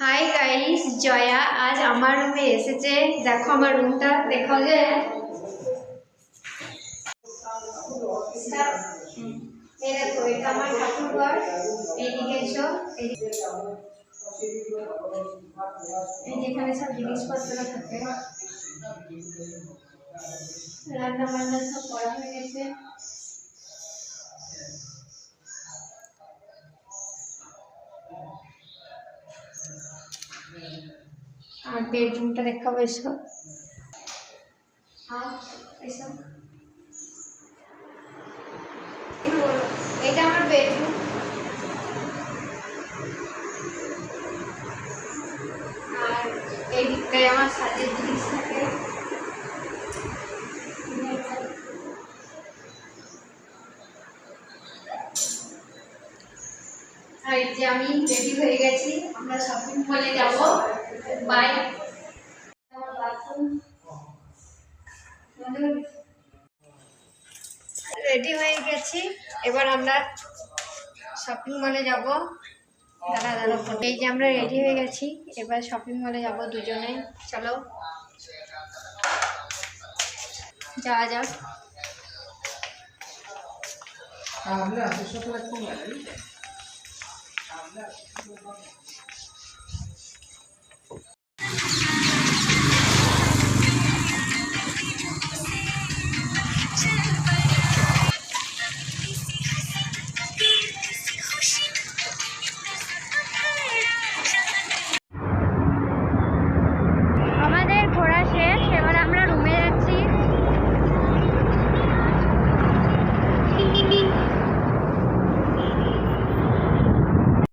Hi guys Jaya আজ আমার রুমে এসেছে। দেখো আমার রুমটা, দেখো যে। এই দেখো আমার ঠাকুর ঘর এইদিকে এসো সব জিনিসপত্র থাকে। রান্না বান্না সব করা হয়ে গেছে। আর বেডরুমটা দেখাবো এসব হ্যাঁ এসো। এটা আমার বেডরুম আর এই দিকটায় আমার সাজের জিনিস এই যে আমি রেডি হয়ে গেছি আমরা শপিং মলে যাব। বাই রেডি হয়ে গেছি। এবার আমরা শপিং মলে যাব। দাঁড়া ফোন এই যে আমরা রেডি হয়ে গেছি। এবার শপিং মলে যাব দুজনে। চলো। যাওয়া যাক। Thank you.